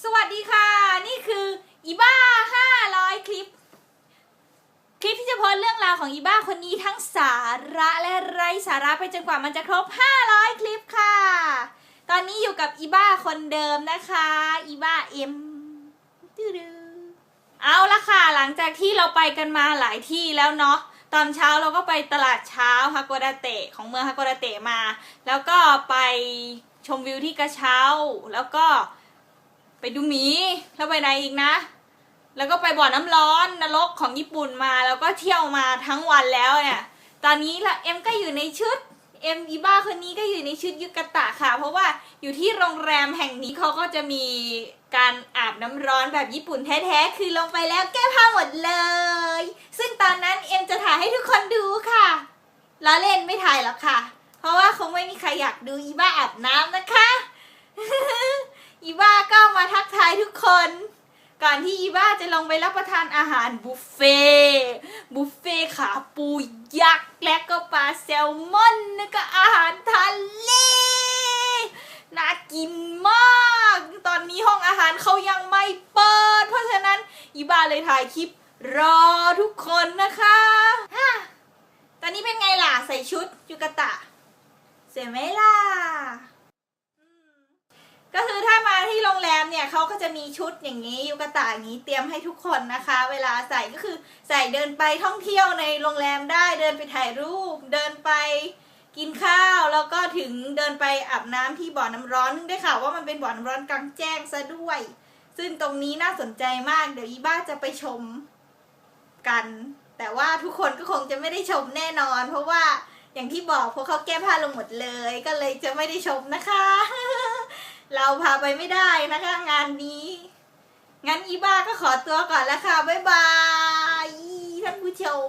สวัสดีค่ะ นี่คืออีบ้า500คลิป คลิปที่จะโพสเรื่องราวของอีบ้าคนนี้ทั้งสาระและไร้สาระไปจนกว่ามันจะครบ 500 คลิปค่ะ ตอนนี้อยู่กับอีบ้าคนเดิมนะคะอีบ้าเอ็มตื้อเอาละค่ะ หลังจากที่เราไปกันมาหลายที่แล้วเนาะตอนเช้าเราก็ไปตลาดเช้าฮากโกดาเตะของเมืองฮากโกดาเตะมา แล้วก็ไปชมวิวที่กระเช้า แล้วก็ ไปดูหมีแล้วไปไหนอีกนะ แล้วก็ไปบ่อน้ำร้อนนรกของญี่ปุ่นมา แล้วก็เที่ยวมาทั้งวันแล้วเนี่ย ตอนนี้ละเอ็มก็อยู่ในชุดเอ็มอีบ้าคนนี้ก็อยู่ในชุดยุกตะค่ะ เพราะว่าอยู่ที่โรงแรมแห่งนี้เขาก็จะมีการอาบน้ำร้อนแบบญี่ปุ่นแท้ๆ คือลงไปแล้วแก้ผ้าหมดเลย ซึ่งตอนนั้นเอ็มจะถ่ายให้ทุกคนดูค่ะล้อเล่นไม่ถ่ายหรอกค่ะ เพราะว่าคงไม่มีใครอยากดูอีบ้าอาบน้ำนะคะายทุกคน ก่อนที่อีบ้าจะลงไปรับประทานอาหารบุฟเฟ่บุฟเฟ่ขาปูยักษ์และก็ปลาแซลมอนแล้วก็อาหารทะเลน่ากินมาก ตอนนี้ห้องอาหารเขายังไม่เปิด เพราะฉะนั้นอีบ้าเลยถ่ายคลิปรอทุกคนนะคะฮ่าตอนนี้เป็นไงล่ะใส่ชุดยูกะตะเสร็จไหมล่ะ ก็คือถ้ามาที่โรงแรม เขาก็จะมีชุดอย่างนี้ยูกะตะอย่างนี้เตรียมให้ทุกคนนะคะ เวลาใส่ก็คือใส่เดินไปท่องเที่ยวในโรงแรมได้ เดินไปถ่ายรูป เดินไปกินข้าวแล้วก็ถึงเดินไปอาบน้ำที่บ่อน้ำร้อนได้ข่าวว่ามันเป็นบ่อน้ำร้อนกลางแจ้งซะด้วย ซึ่งตรงนี้น่าสนใจมากเดี๋ยวอีบ้าจะไปชมกัน แต่ว่าทุกคนก็คงจะไม่ได้ชมแน่นอน เพราะว่าอย่างที่บอกพวกเขาแก้ผ้าลงหมดเลย ก็เลยจะไม่ได้ชมนะคะ เราพาไปไม่ได้นะคะ งานนี้ งั้นอีบ้าก็ขอตัวก่อนแล้วค่ะ บ๊ายบายท่านผู้ชม